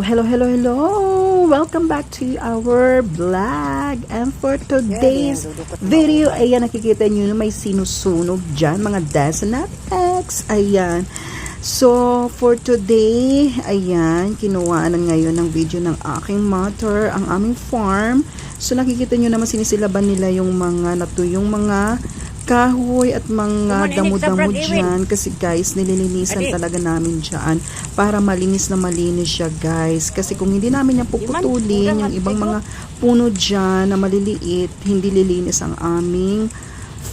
Hello, hello, hello, hello! Welcome back to our vlog. And for today's video, ayan, nakikita nyo na may sinusunog dyan, mga Desonatex. Ayan. So, for today, ayan, kinuha na ngayon ng video ng aking mother, ang aming farm. So, nakikita nyo naman sinisilaban nila yung mga natuyong mga kahoy at mga damo-damo dyan. Kasi guys nililinisan talaga namin dyan para malinis na malinis siya guys. Kasi kung hindi namin yan puputulin yung ibang mga puno dyan na maliliit hindi lilinis ang aming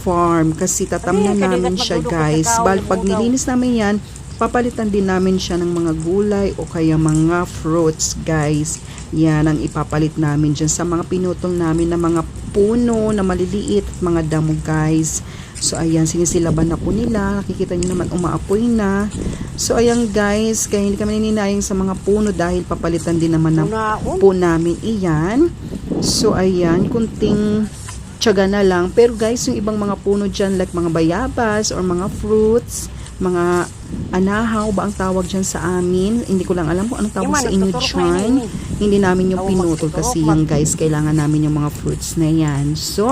farm. Kasi tatamnan namin siya guys. bal pag nilinis namin yan papalitan din namin siya ng mga gulay o kaya mga fruits guys. Yan ang ipapalit namin dyan sa mga pinutol namin na mga puno na maliliit at mga damo guys. So ayan sinisilaban na po nila. Nakikita nyo naman umaapoy na. So ayan guys kaya hindi kami nininayang sa mga puno dahil papalitan din naman ng po namin. Iyan. So ayan kunting tiyaga na lang. Pero guys yung ibang mga puno dyan like mga bayabas or mga fruits mga anahaw ba ang tawag dyan sa amin? Hindi ko lang alam kung anong tawag sa inyo dyan. hindi namin yung pinutol kasi yung guys kailangan namin yung mga fruits na yan. So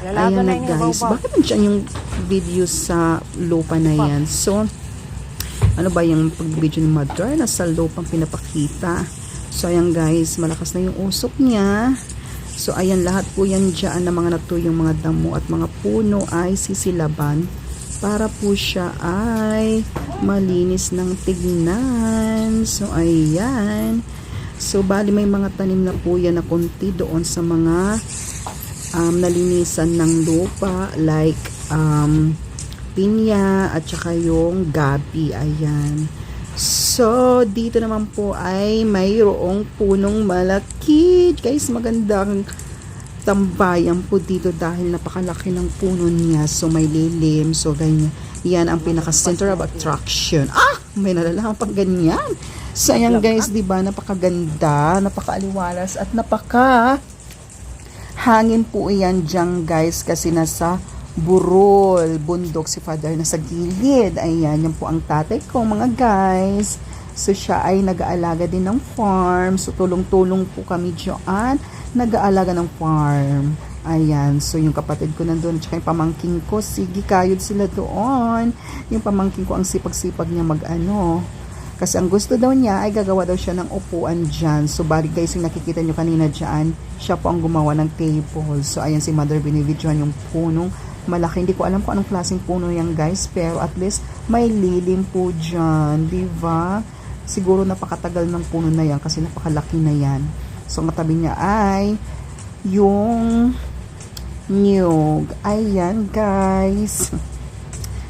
ayan na guys. bakit nandiyan yung video sa lupa na yan? So ano ba yung pag-video ni mother nasa lupang pinapakita. So ayan guys. Malakas na yung usok niya. So ayan lahat po yan dyan na mga natuyong mga damo at mga puno ay sisilaban para po siya ay malinis ng tignan. So, ayan. So, bali may mga tanim na po yan na konti doon sa mga um, nalinisan ng lupa like um, pinya at saka yung gabi. Ayan. So, dito naman po ay mayroong punong malaki. Guys, magandang tambayan po dito dahil napakalaki ng puno niya. So, may lilim. So, ganyan. Yan ang pinaka-center of attraction. Ah! May nalalaman pang ganyan. So, ayan guys, di ba Napakaganda, napakaaliwalas, at napaka hangin po yan dyan guys kasi nasa burol, bundok si father nasa gilid. Ayan, yan po ang tatay ko mga guys. So, siya ay nag-aalaga din ng farm. So, tulong-tulong po kami dyan nag-aalaga ng farm. Ayan, so yung kapatid ko nandun, tsaka yung pamangking ko, sige, kayod sila doon. Yung pamangking ko, ang sipag-sipag niya mag-ano. Kasi ang gusto daw niya, ay gagawa daw siya ng upuan dyan. So, bali guys, yung nakikita nyo kanina dyan, siya po ang gumawa ng table. So, ayan si Mother binibidyoan yung punong malaki. Hindi ko alam kung anong klaseng puno yan guys, pero at least may lilim po dyan, di ba? Siguro napakatagal ng puno na yan kasi napakalaki na yan. So, ang katabi niya ay yung niyog. Ayan, guys.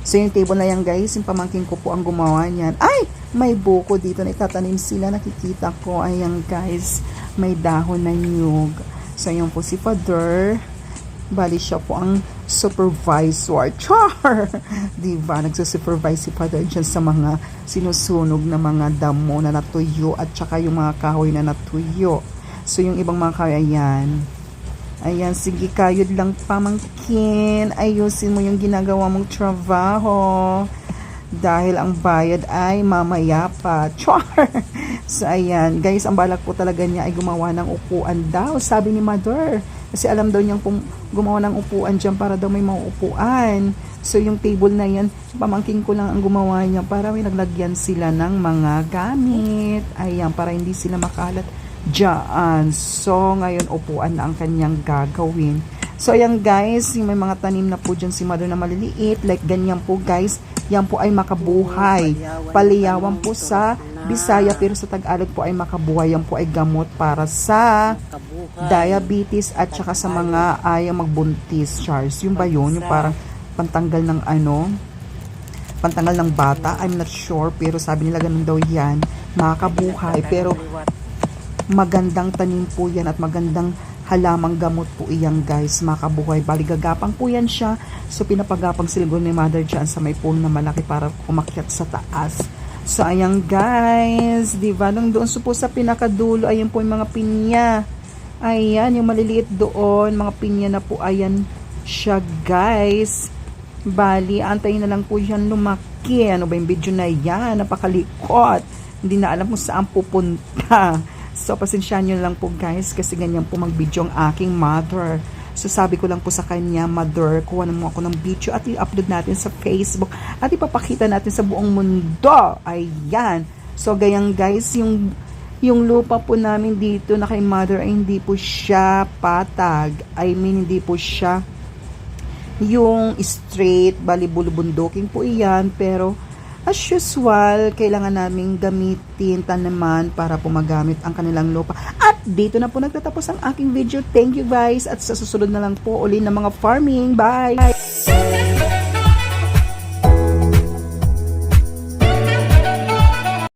So, yung table na yan, guys, yung pamangkin ko po ang gumawa niyan. Ay! May buko dito na itatanim sila. Nakikita ko. Ayan, guys. May dahon na niyog. So, ayan po si Father. Bali siya po ang supervisor. Char! diba? Nagsusupervise si Father dyan sa mga sinusunog na mga damo na natuyo at saka yung mga kahoy na natuyo. So, yung ibang mga kahoy, ayan. Ayan, sige, kayod lang pamangkin. Ayusin mo yung ginagawa mong trabaho. Dahil ang bayad ay mamaya pa. Char! So, ayan. Guys, ang balak po talaga niya ay gumawa ng upuan daw. Sabi ni Mother. Kasi alam daw niyang kung gumawa ng upuan dyan para daw may mauupuan. So, yung table na yan, pamangking ko lang ang gumawa niya para may naglagyan sila ng mga gamit. Ayan, para hindi sila makalat dyan. So, ngayon, upuan na ang kanyang gagawin. So, ayan guys, yung may mga tanim na po dyan si mother na maliliit. Like, ganyan po guys. Yan po ay makabuhay. Paliyawan po sa Bisaya, pero sa Tagalog po ay makabuhay. Yan po ay gamot para sa diabetes at saka sa mga ayaw magbuntis, Charles. Yung ba yun? Yung parang pantanggal ng ano, pantanggal ng bata. I'm not sure, pero sabi nila ganun daw yan. Makakabuhay, pero magandang tanim po yan at magandang halamang gamot po iyan guys makabuhay baligagapang po yan siya so pinapagapang sila ni mother dyan sa may puno na malaki para umakyat sa taas so ayan guys. Di ba? Nung doon so po sa pinakadulo ayan po yung mga pinya. Ayan yung maliliit doon mga pinya na po. Ayan siya guys. Bali antayin na lang po yan lumaki. Ano ba yung video na yan? Napakalikot. Hindi na alam kung saan pupunta. So, pasensyahan nyo lang po guys kasi ganyan po mag-video ang aking mother. So, sabi ko lang po sa kanya, mother, kuha na mo ako ng video at i-upload natin sa Facebook at ipapakita natin sa buong mundo. Ayan. So, gayang guys, yung yung lupa po namin dito na kay mother ay hindi po siya patag. I mean, hindi po siya yung straight, bali bulubundukin po iyan, pero as usual, kailangan naming gamitin tanaman para po magamit ang kanilang lupa. Dito na po nagtatapos ang aking video. Thank you guys at sa susunod na lang po uli ng mga farming. Bye!